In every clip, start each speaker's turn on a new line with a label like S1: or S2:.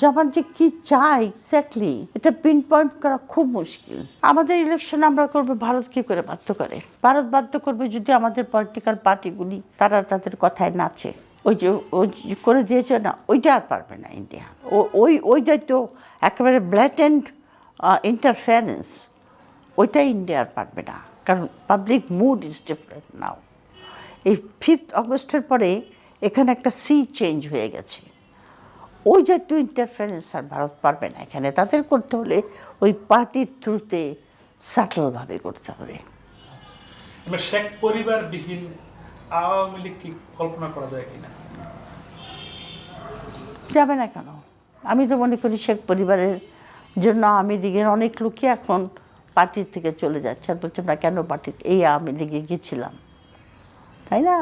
S1: জামাত যে কি চায় এক্স্যাক্টলি এটা পিন পয়েন্ট করা খুব মুশকিল। আমাদের ইলেকশন আমরা করব, ভারত কি করে বাধ্য করে? ভারত বাধ্য করবে যদি আমাদের পলিটিক্যাল পার্টিগুলি তারা তাদের কথায় নাচে। ওই যে ওই যে করে দিয়েছে না, ওইটা আর পারবে না ইন্ডিয়া ও, ওই ওই দায়িত্ব একেবারে ব্ল্যাটেন্ট ইন্টারফারেন্স ওইটা ইন্ডিয়া আর পারবে না। কারণ public mood is different now এই ফিফথ অগস্টের পরে এখানে একটা সি চেঞ্জ হয়ে গেছে। ওই যে একটু ইন্টারফারেন্স আর ভারত পারবে না। এখানে তাদের করতে হলে ওই পার্টির থ্রুতে সাটলভাবে করতে হবে।
S2: শেখ পরিবার বিহীন আওয়ামী লীগ কি কল্পনা করা যায় কিনা?
S1: যাবে না কেন? আমি তো মনে করি শেখ পরিবারের জন্য আওয়ামী লীগের অনেক লোকই এখন পার্টির থেকে চলে যাচ্ছে। আর বলছে আমরা কেন পার্টি এই আওয়ামী লীগে গেছিলাম। তাই না?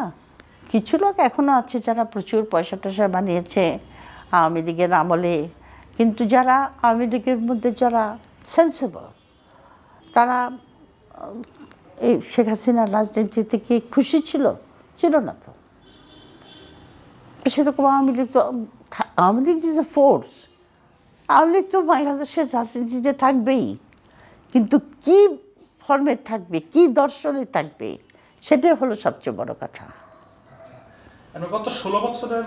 S1: কিছু লোক এখনও আছে যারা প্রচুর পয়সা টয়সা বানিয়েছে। আওয়ামী লীগের আমলে। কিন্তু যারা আওয়ামী লীগের মধ্যে যারা সেন্সেবল তারা এই শেখ হাসিনার রাজনীতিতে কি খুশি ছিল ছিল না তো। সেরকম আওয়ামী লীগ তো, Awami League is a force Awami League তো বাংলাদেশের রাজনীতিতে থাকবেই। কিন্তু কি ফর্মে থাকবে, কি দর্শনে থাকবে, সেটাই হলো সবচেয়ে বড় কথা।
S2: গত ষোলো বছরের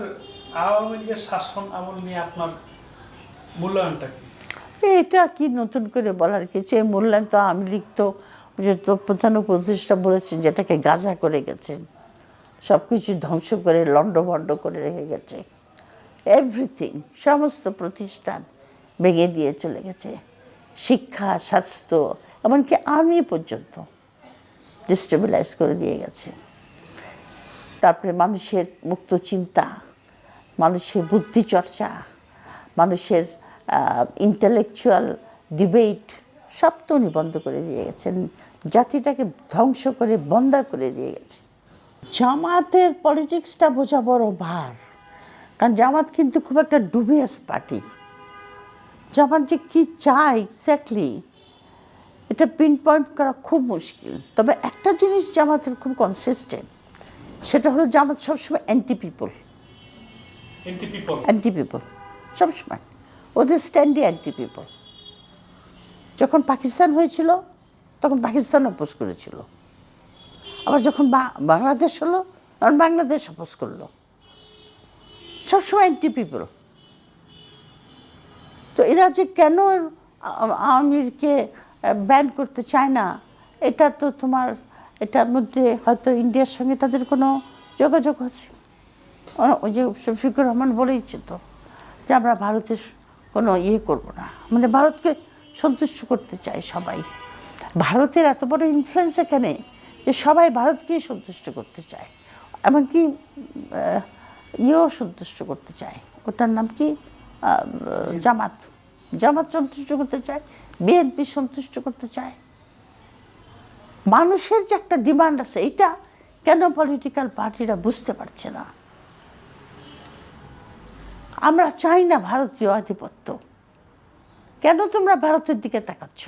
S2: আওয়ামী লীগের শাসন আমল নিয়ে আপনার মূল্যায়নটা কি?
S1: এটা কি নতুন করে বলার কিছু এই মূল্যায়ন তো আওয়ামী লীগ তো প্রধান উপদেষ্টা বলেছেন যেটাকে গাজা করে গেছেন সব কিছু ধ্বংস করে লণ্ডভণ্ড করে রেখে গেছে। এভরিথিং সমস্ত প্রতিষ্ঠান ভেঙে দিয়ে চলে গেছে। শিক্ষা, স্বাস্থ্য, এমনকি আর্মি পর্যন্ত ডিস্টেবিলাইজ করে দিয়ে গেছে। তারপরে মানুষের মুক্ত চিন্তা। মানুষের বুদ্ধিচর্চা, মানুষের ইন্টালেকচুয়াল ডিবেট সব তো উনি বন্ধ করে দিয়ে গেছেন। জাতিটাকে ধ্বংস করে বন্ধ করে দিয়ে গেছে। জামাতের পলিটিক্সটা বোঝা বড় ভার। কারণ জামাত কিন্তু খুব একটা ডুবিয়াস পার্টি জামাত যে কী চায় এক্স্যাক্টলি এটা পিন পয়েন্ট করা খুব মুশকিল। তবে একটা জিনিস জামাতের খুব কনসিস্টেন্ট সেটা হলো জামাত সবসময় অ্যান্টি পিপল অ্যান্টি পিপল সবসময় ওদের স্ট্যান্ডই অ্যান্টি পিপল যখন পাকিস্তান হয়েছিল, তখন পাকিস্তান অপোজ করেছিল। আবার যখন বাংলাদেশ হলো, তখন বাংলাদেশ অপোজ করল। সবসময় অ্যান্টি পিপল তো এরা যে কেন আ- আওয়ামী ব্যান করতে চায় না, এটা তো তোমার, এটার মধ্যে হয়তো ইন্ডিয়ার সঙ্গে তাদের কোনো যোগাযোগ আছে। ওই যে শফিকুর রহমান বলেইছে তো যে আমরা ভারতের কোনো ইয়ে করব না। মানে ভারতকে সন্তুষ্ট করতে চায় সবাই। ভারতের এত বড় ইনফ্লুয়েন্স এখানে যে সবাই ভারতকেই সন্তুষ্ট করতে চায়। এমনকি ইয়েও সন্তুষ্ট করতে চায়। ওটার নাম কি? জামাত। জামাত সন্তুষ্ট করতে চায় বিএনপি সন্তুষ্ট করতে চায়। মানুষের যে একটা ডিমান্ড আছে এটা কেন পলিটিক্যাল পার্টিরা বুঝতে পারছে না? আমরা চাই না ভারতীয় আধিপত্য। কেন তোমরা ভারতের দিকে তাকাচ্ছ?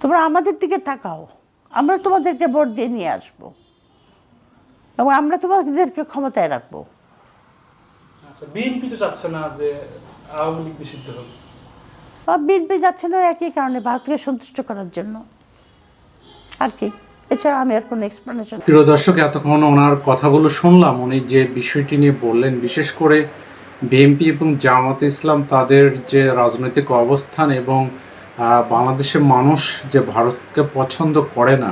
S1: তোমরা আমাদের দিকে তাকাও। আমরা তোমাদেরকে ভোট দিয়ে নিয়ে আসব। এবং আমরা তোমাদেরকে ক্ষমতায় রাখব।
S2: আচ্ছা বিএনপি তো চাচ্ছে না যে আওয়ামী লীগ নিষিদ্ধ হোক।
S1: বিএনপি যাচ্ছে না একই কারণে ভারতকে সন্তুষ্ট করার জন্য। আর কি? এছাড়া আমি আর কোনো এক্সপ্লেনেশন
S3: প্রিয় দর্শক এতক্ষণ ওনার কথাগুলো শুনলাম। উনি যে বিষয়টি নিয়ে বললেন বিশেষ করে বিএনপি এবং জামাতে ইসলাম তাদের যে রাজনৈতিক অবস্থান এবং বাংলাদেশের মানুষ যে ভারতকে পছন্দ করে না,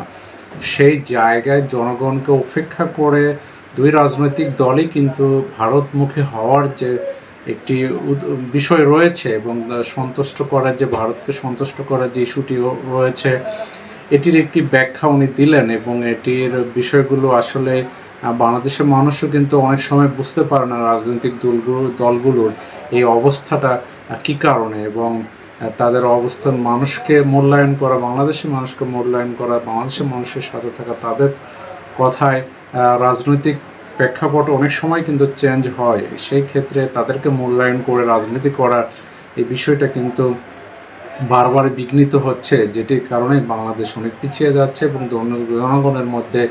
S3: সেই জায়গায় জনগণকে উপেক্ষা করে দুই রাজনৈতিক দলই কিন্তু ভারতমুখী হওয়ার যে একটি বিষয় রয়েছে এবং সন্তুষ্ট করার যে, ভারতকে সন্তুষ্ট করার যে ইস্যুটি রয়েছে, এটির একটি ব্যাখ্যা উনি দিলেন এবং এটির বিষয়গুলো আসলে বাংলাদেশের মানুষও কিন্তু অনেক সময় বুঝতে পারে না রাজনৈতিক দলগুলো দলগুলোর এই অবস্থাটা কী কারণে এবং তাদের অবস্থান মানুষকে মূল্যায়ন করা, বাংলাদেশের মানুষকে মূল্যায়ন করা, বাংলাদেশের মানুষের সাথে থাকা, তাদের কথায় রাজনৈতিক প্রেক্ষাপট অনেক সময় কিন্তু চেঞ্জ হয়। সেই ক্ষেত্রে তাদেরকে মূল্যায়ন করে রাজনীতি করার এই বিষয়টা কিন্তু বারবার বিঘ্নিত হচ্ছে, যেটির কারণে বাংলাদেশ অনেক পিছিয়ে যাচ্ছে এবং জন- জনগণের মধ্যে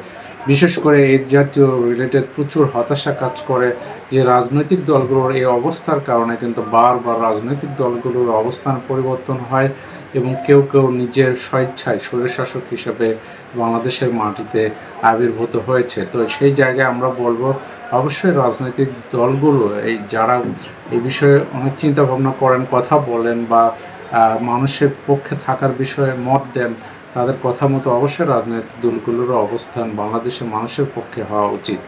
S3: বিশেষ করে এই জাতীয় রিলেটেড প্রচুর হতাশা কাজ করে যে রাজনৈতিক দলগুলোর এই অবস্থার কারণে কিন্তু বারবার রাজনৈতিক দলগুলোর অবস্থান পরিবর্তন হয় এবং কেউ কেউ নিজের স্বেচ্ছায় স্বৈরশাসক হিসেবে বাংলাদেশের মাটিতে আবির্ভূত হয়েছে। তো সেই জায়গায় আমরা বলব, অবশ্যই রাজনৈতিক দলগুলো এই যারা এই বিষয়ে অনেক চিন্তা ভাবনা করেন, কথা বলেন বা মানুষের পক্ষে থাকার বিষয়ে মত দেন, তাদের কথা মতো অবশ্যই রাজনৈতিক দলগুলোর অবস্থান বাংলাদেশের মানুষের পক্ষে হওয়া উচিত।